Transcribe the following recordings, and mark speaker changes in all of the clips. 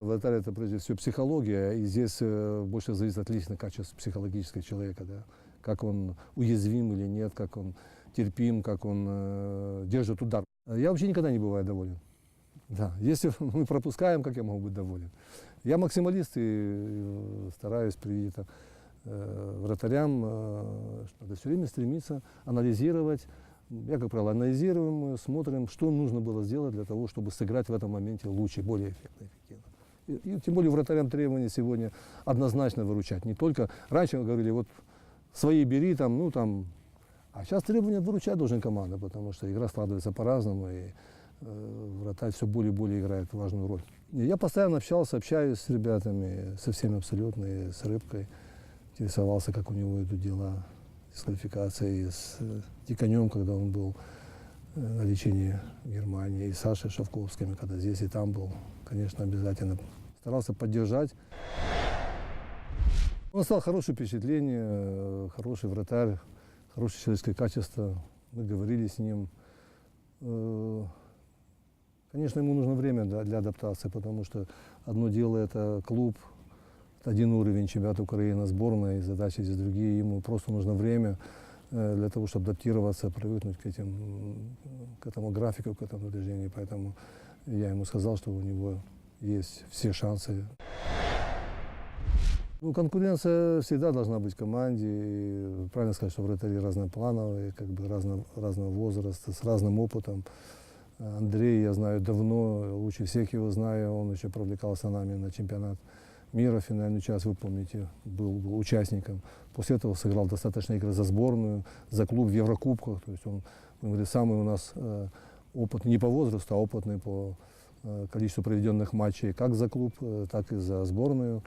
Speaker 1: Вратарь это прежде всего психология, и здесь э, больше зависит от личных качеств психологического человека, да. Как он уязвим или нет, как он терпим, как он э, держит удар. Я вообще никогда не бываю доволен. Да, если мы пропускаем, как я могу быть доволен? Я максималист и э, стараюсь привить это э, вратарям, э, надо все время стремиться анализировать. Я, как правило, анализируем, смотрим, что нужно было сделать для того, чтобы сыграть в этом моменте лучше, более эффектно, эффективно. И, тем более вратарям требования сегодня однозначно выручать. Не только раньше мы говорили, вот свои бери, там, ну там. А сейчас требования выручать должен команда, потому что игра складывается по-разному, и э, вратарь все более и более играет важную роль. И я постоянно общался, общаюсь с ребятами, со всеми абсолютно, и с Рыбкой. Интересовался, как у него идут дела с квалификацией, с э, Диконем, когда он был на лечении Германии, и с Сашей Шавковским, когда здесь и там был, конечно, обязательно старался поддержать. Он стал хорошее впечатление, э, хороший вратарь, хорошее человеческое качество. Мы говорили с ним. Э, Конечно, ему нужно время для адаптации, потому что одно дело это клуб, один уровень чемпионата Украины, сборная, и задачи здесь другие. Ему просто нужно время для того, чтобы адаптироваться, привыкнуть к, этим, к этому графику, к этому движению. Поэтому я ему сказал, что у него есть все шансы. Ну, конкуренция всегда должна быть в команде. И правильно сказать, что вратари разноплановые, как бы разно, разного возраста, с разным опытом. Андрей я знаю давно, лучше всех его знаю. Он еще привлекался нами на чемпионат мира, финальную часть, вы помните, был, был участником. После этого сыграл достаточно игр за сборную, за клуб в Еврокубках. То есть он, будем говорить, самый у нас э, опытный, не по возрасту, а опытный по э, количеству проведенных матчей как за клуб, э, так и за сборную.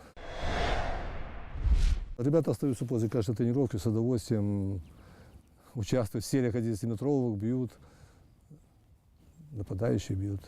Speaker 1: Ребята остаются после каждой тренировки с удовольствием участвуют в сериях 11-метровых, бьют, нападающие бьют.